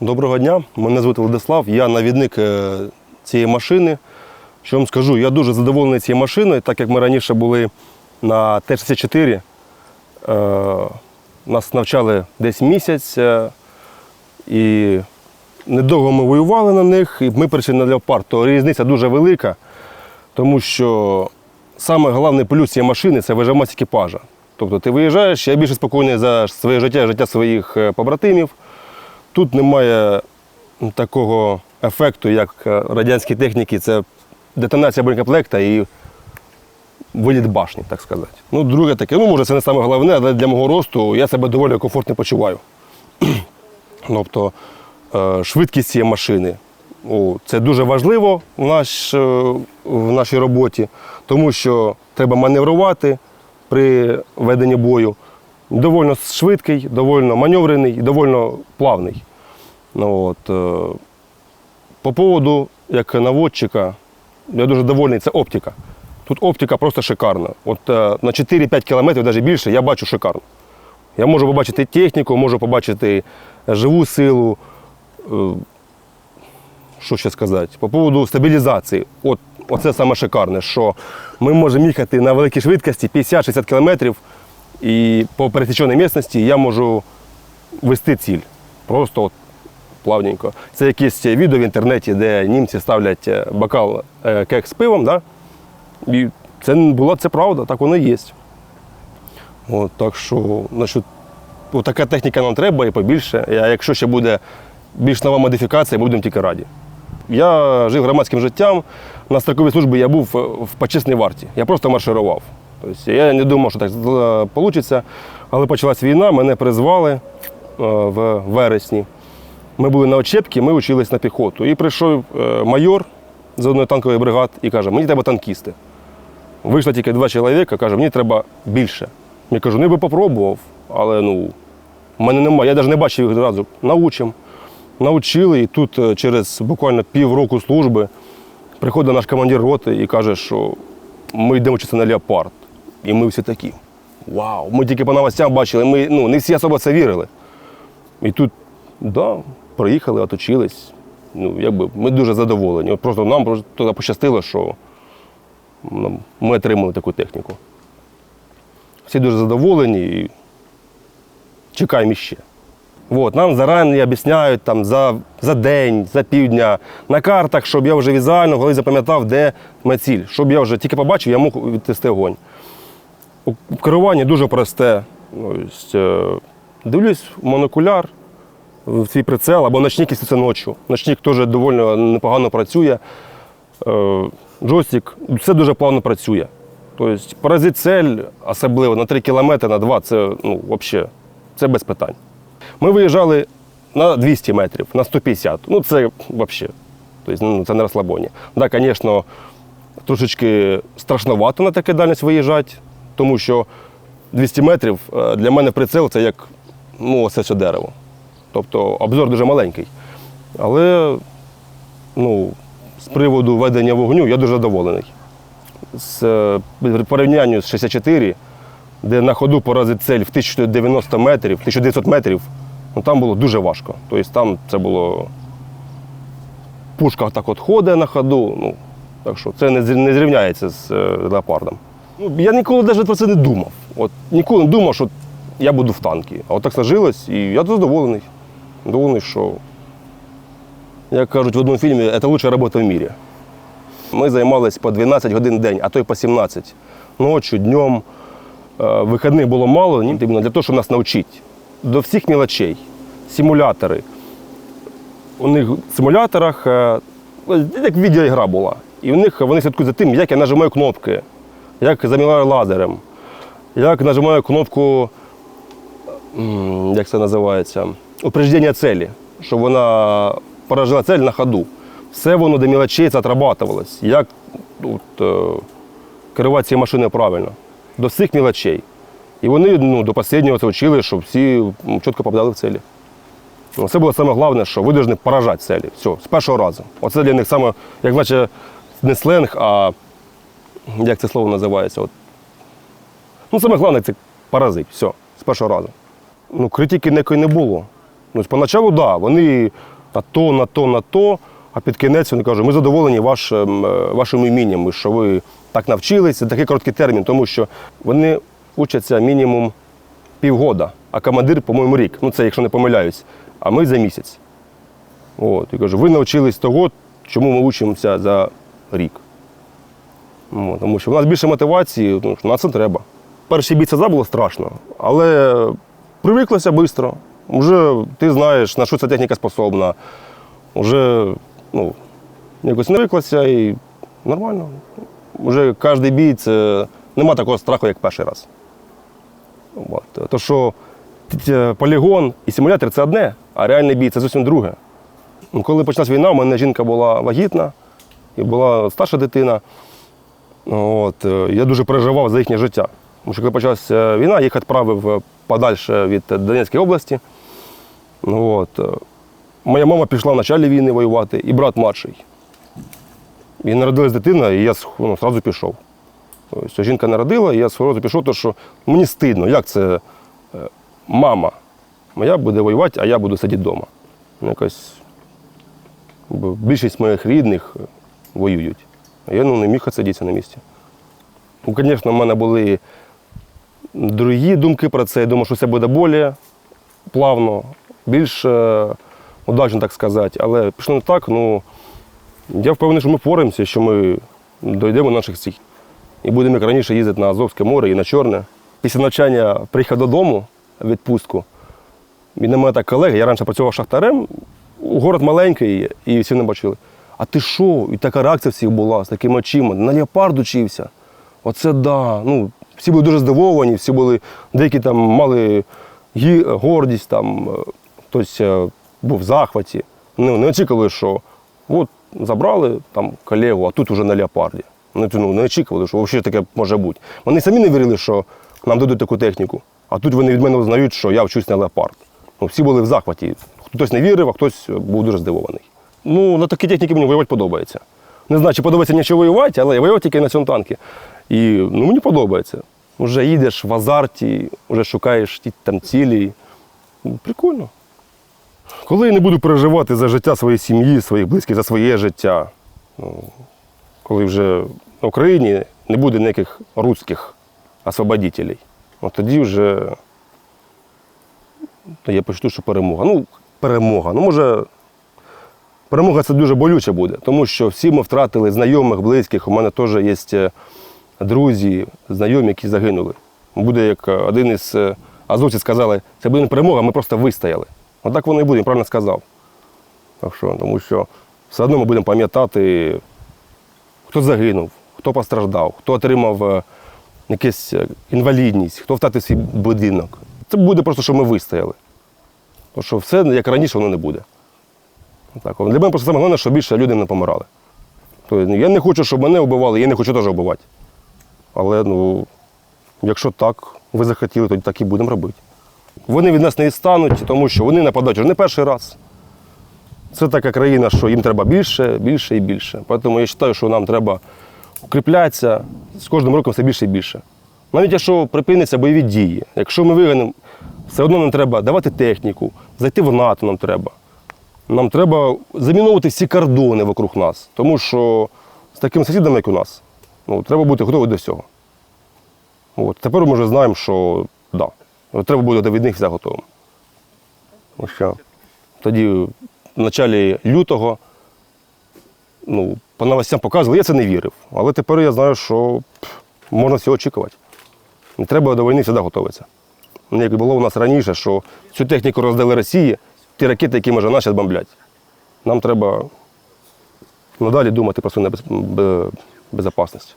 Доброго дня, мене звати Владислав, я навідник е, цієї машини. Що вам скажу, я дуже задоволений цією машиною, так як ми раніше були на Т-64. Е, Нас навчали десь місяць, е, і недовго ми воювали на них, і ми прийшли на леопард. То різниця дуже велика, тому що саме головний плюс цієї машини це вижимасть екіпажа. Тобто ти виїжджаєш, я більше спокійний за своє життя життя своїх побратимів. Тут немає такого ефекту, як е, радянські техніки, це детонація боєкомплекта і виліт башні, так сказати. Ну, друге таке, ну може це не саме головне, але для мого росту я себе доволі комфортно почуваю. тобто е, швидкість цієї машини. Це дуже важливо в, наш, е, в нашій роботі, тому що треба маневрувати при веденні бою. Довольно швидкий, довольно маневрений і довольно плавний. Ну, от, е, по поводу як наводчика, я дуже довольний, це оптика. Тут оптика просто шикарна. От е, на 4-5 кілометрів, навіть більше, я бачу шикарно. Я можу побачити техніку, можу побачити живу силу. Е, Що ще сказати? По поводу стабілізації. От, оце саме шикарне, що ми можемо їхати на великій швидкості 50-60 кілометрів, і по пересіченій місцевості я можу вести ціль. Просто от плавненько. Це якесь відео в інтернеті, де німці ставлять е, бокал е, кек з пивом, да? і це не було, це правда, так воно і є. От, так що, значить, така техніка нам треба і побільше. А якщо ще буде більш нова модифікація, будемо тільки раді. Я жив громадським життям. На строковій службі я був е, в почесній варті. Я просто марширував. Тобто я не думав, що так вийде. Але почалась війна, мене призвали в вересні. Ми були на очепці, ми учились на піхоту. І прийшов е, майор з одної танкової бригади і каже, мені треба танкісти. Вийшло тільки два чоловіка, каже, мені треба більше. Я кажу, ну я би попробував, але ну, в мене немає, я навіть не бачив їх одразу. Научимо. Научили, і тут е, через буквально півроку служби приходить наш командир роти і каже, що ми йдемо вчитися на леопард. І ми всі такі. Вау! Ми тільки по новостям бачили, ми ну, не всі особо це вірили. І тут, да, приїхали, оточились. Ну, якби, ми дуже задоволені. От Просто нам просто пощастило, що ну, ми отримали таку техніку. Всі дуже задоволені і чекаємо іще. От, нам зарані об'ясняють там, за, за день, за півдня на картах, щоб я вже візуально голові запам'ятав, де моя ціль. Щоб я вже тільки побачив, я мог відвести огонь. У дуже просте. Ось, е, дивлюсь в монокуляр, в свій прицел або ночник, якщо це ночі. Ночник теж доволі непогано працює. Е, Джойстик, все дуже плавно працює. Тобто поразити цель, особливо на 3 кілометри, на 2, це ну, взагалі, це без питань. Ми виїжджали на 200 метрів, на 150. Ну, це взагалі. Тобто, ну, це не розслабоні. Так, да, звісно, трошечки страшновато на таке дальність виїжджати, тому що 200 метрів е, для мене прицел це як ну, оце все дерево. Тобто обзор дуже маленький. Але ну, з приводу ведення вогню я дуже задоволений. З е, в порівнянні з 64, де на ходу поразити цель в 1090 метрів, 1900 метрів, ну там було дуже важко. Тобто там це було. Пушка так от ходить на ходу. Ну, так що це не зрівняється з е, леопардом. Ну, я ніколи навіть про це не думав. От, ніколи не думав, що я буду в танкі. А от так сложилось, і я задоволений. Задоволений, що, як кажуть в одному фільмі, це лучша робота в мірі. Ми займалися по 12 годин в день, а то й по 17. Ночі, днем. Е, Вихідних було мало, іменно для того, щоб нас навчити. До всіх мілочей. Симулятори. У них в симуляторах е, як відеоігра була. І у них вони слідкують за тим, як я нажимаю кнопки, як замінаю лазером, як нажимаю кнопку, як це називається, упреждення цілі, щоб вона поражила цель на ходу. Все воно до мілочей це отрабатувалось. Як от, е, керувати цією машиною правильно. До всіх мілочей. І вони ну, до останнього це вчили, щоб всі чітко попадали в цілі. Ну, Це було саме головне, що ви повинні поражати цілі. Все, з першого разу. Оце для них саме, як наче не сленг, а як це слово називається? От. Ну, саме головне це поразити. Все, з першого разу. Ну, критики ніякої не було. Ну, поначалу, так, да, вони на то, на то, на то, а під кінець вони кажуть, ми задоволені вашим, е, вашим вмінням, що ви так навчилися. Це такий короткий термін, тому що вони учаться мінімум півгода, а командир, по-моєму, рік. Ну, це якщо не помиляюсь, а ми за місяць. От, я кажу, ви навчились того, чому ми учимося за рік. От, тому що в нас більше мотивації, тому що на це треба. Перший бій це було страшно, але привиклося швидко. Вже ти знаєш, на що ця техніка способна. Вже ну, якось навиклося і нормально. Вже кожен бій це нема такого страху, як перший раз. От. То, що полігон і симулятор це одне, а реальний бій це зовсім друге. Ну, Коли почалась війна, у мене жінка була вагітна і була старша дитина. От, е, я дуже переживав за їхнє життя. Тому що коли почалася війна, їх відправив е, подальше від Донецької області. Ну, От. е, Моя мама пішла в началі війни воювати, і брат младший. І народилась дитина, і я ну, одразу пішов. Тобто, жінка народила, і я одразу пішов, тому що мені стидно, як це е, мама моя буде воювати, а я буду сидіти вдома. Якось більшість моїх рідних е, воюють. А я ну, не міг сидіти на місці. Ну, звісно, в мене були другі думки про це. Я думав, що це буде більш плавно, більш е, удачно, так сказати. Але пішло не так. Ну, я впевнений, що ми впораємося, що ми дійдемо наших цілей. І будемо як раніше їздити на Азовське море і на Чорне. Після навчання приїхав додому в відпустку. І на мене так колеги, я раніше працював шахтарем, город маленький, і всі не бачили. А ти що? І така реакція всіх була з такими очима. На леопард учився. Оце да. Ну, всі були дуже здивовані, всі були, деякі там мали гордість, там, е, хтось е, був в захваті. Ну, не очікували, що от забрали там колегу, а тут вже на леопарді. Вони ну, не очікували, що взагалі таке може бути. Вони самі не вірили, що нам дадуть таку техніку. А тут вони від мене знають, що я вчусь на леопард. Ну, всі були в захваті. Хтось не вірив, а хтось був дуже здивований. Ну, на такій техніці мені воювати подобається. Не знаю, чи подобається нічого воювати, але я воював тільки на цьому танку. І ну, мені подобається. Вже їдеш в азарті, вже шукаєш ті там цілі. Ну, Прикольно. Коли я не буду переживати за життя своєї сім'ї, своїх близьких, за своє життя, ну, коли вже в Україні не буде ніяких руських освободителей, от тоді вже я почну, що перемога. Ну, перемога. Ну, може, перемога це дуже болюче буде, тому що всі ми втратили знайомих, близьких. У мене теж є е, друзі, знайомі, які загинули. Буде як один із е, азовців сказали, це буде не перемога, ми просто вистояли. Отак воно і буде, правильно сказав. Так що, тому що все одно ми будемо пам'ятати, хто загинув, хто постраждав, хто отримав е, якусь е, інвалідність, хто втратив свій будинок. Це буде просто, що ми вистояли. Тому що все, як раніше, воно не буде. Так. Для мене просто саме головне, щоб більше люди не помирали. Тобто, я не хочу, щоб мене вбивали, я не хочу теж вбивати. Але ну, якщо так, ви захотіли, то так і будемо робити. Вони від нас не відстануть, тому що вони нападають вже не перший раз. Це така країна, що їм треба більше, більше і більше. Тому я вважаю, що нам треба укріплятися з кожним роком все більше і більше. Навіть якщо припиняться бойові дії, якщо ми вигнемо, все одно нам треба давати техніку, зайти в НАТО нам треба. Нам треба заміновувати всі кордони вокруг нас, тому що з такими сусідами, як у нас, ну, треба бути готові до всього. От. Тепер ми вже знаємо, що да, треба буде від них все готовим. Що тоді, в початку лютого, ну, по новостям показували, я це не вірив. Але тепер я знаю, що можна всього очікувати. Не треба до війни завжди готуватися. Ну, Як було у нас раніше, що цю техніку роздали Росії, ті ракети, які може наші бомблять. Нам треба надалі думати про свою безпечність.